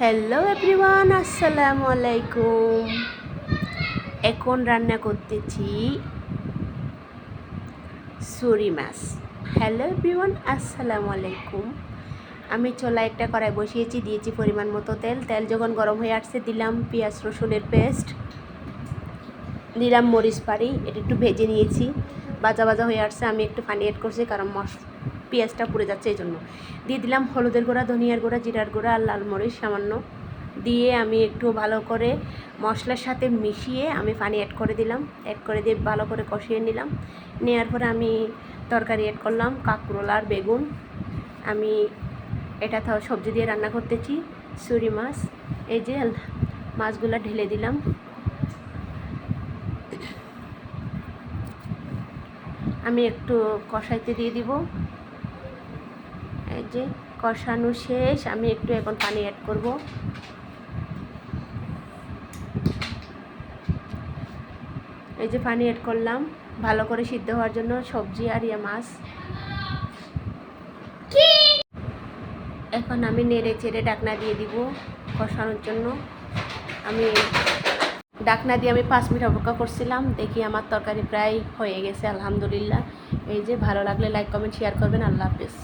Hello everyone আসসালামু আলাইকুম এখন রান্না করতেছি সুরি মাছ। হ্যালো এভরিওয়ান আসসালামু আলাইকুম আমি চোলা একটা কড়াই বসিয়েছি, দিয়েছি পরিমাণ মতো তেল। তেল যখন গরম হয়ে আসছে, দিলাম পেঁয়াজ, রসুনের পেস্ট। দিলাম মরিচ পাড়ি, এটা একটু ভেজে নিয়েছি। বাজা বাজা হয়ে আসছে, আমি একটু পানি অ্যাড করছি, কারণ মশ পেঁয়াজটা পুড়ে যাচ্ছে এই জন্য। দিয়ে দিলাম হলুদের গুঁড়া, ধনিয়ার গুঁড়া, জিরার গুঁড়া আর লাল মরিচ সামান্য। দিয়ে আমি একটু ভালো করে মশলার সাথে মিশিয়ে আমি পানি অ্যাড করে দিলাম। অ্যাড করে দিয়ে ভালো করে কষিয়ে নিলাম। নেওয়ার পরে আমি তরকারি অ্যাড করলাম, কাঁকরোল আর বেগুন। আমি এটা সবজি দিয়ে রান্না করতেছি, সুরি মাছ। এই যে মাছগুলো ঢেলে দিলাম। আমি একটু কষাইতে দিয়ে দিব। এই যে কষানো শেষ, আমি একটু এখন পানি অ্যাড করব। এই যে পানি অ্যাড করলাম, ভালো করে সিদ্ধ হওয়ার জন্য সবজি আর ইয়া মাছ। এখন আমি নেড়ে চেড়ে ডাকনা দিয়ে দিব কষানোর জন্য। আমি ডাকনা দিয়ে আমি পাঁচ মিনিট অপেক্ষা করছিলাম, দেখি আমার তরকারি প্রায় হয়ে গেছে, আলহামদুলিল্লাহ। এই যে ভালো লাগলে লাইক কমেন্ট শেয়ার করবেন। আল্লাহ হাফিজ।